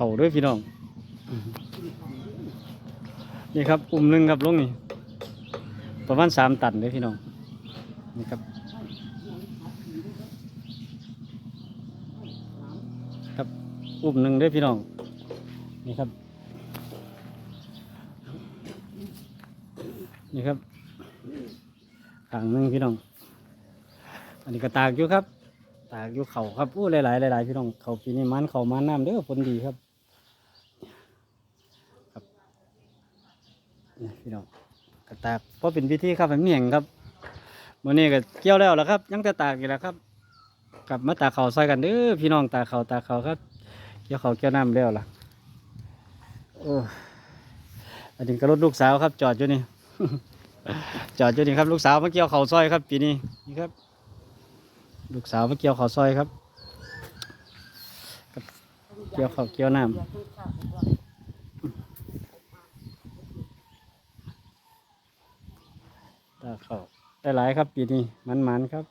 เข่าด้วยพี่น้องอืมนี่ครับอุ่มหนึ่งครับลงนี่ประมาณสามตันเลยพี่น้องนี่ครับครับอุ่มหนึ่งเด้วยพี่น้องนี่ครับ นี่ครับขางหนึงพี่น้อง อันนี้ก็ตากอยู่ครับ ตากอยู่เขาครับอู้หลายๆหลายๆพี่น้องเขาปีนี้มันเขามันน้ำเด้อผลดีครับครับ นี่พี่น้องก็ตากเพราะเป็นพิธีครับเป็นเมียงครับมื่อนี้ก็เกี่ยวแล้วล่ะครับ ยังแต่ตากอยู่แล้วครับกลับมาตากเขาใส่กันเด้อพี่น้องตากเขาตากเขาครับเกี่ยวเขาเกี่ยวน้ำแล้วล่ะโอ้อันนี้ก็รถลูกสาวครับ จอดอยู่นี่จอดอยู่นี่ครับ ลูกสาวมาเกี่ยวเขาซอยครับ ปีนี้นี่ครับ ลูกสาวมาเกี่ยวเขาวซอยครับ เกี่ยวเขาวเกี่ยวน้ำ ตาเขาวได้หลายครับปีนี้มันๆครับ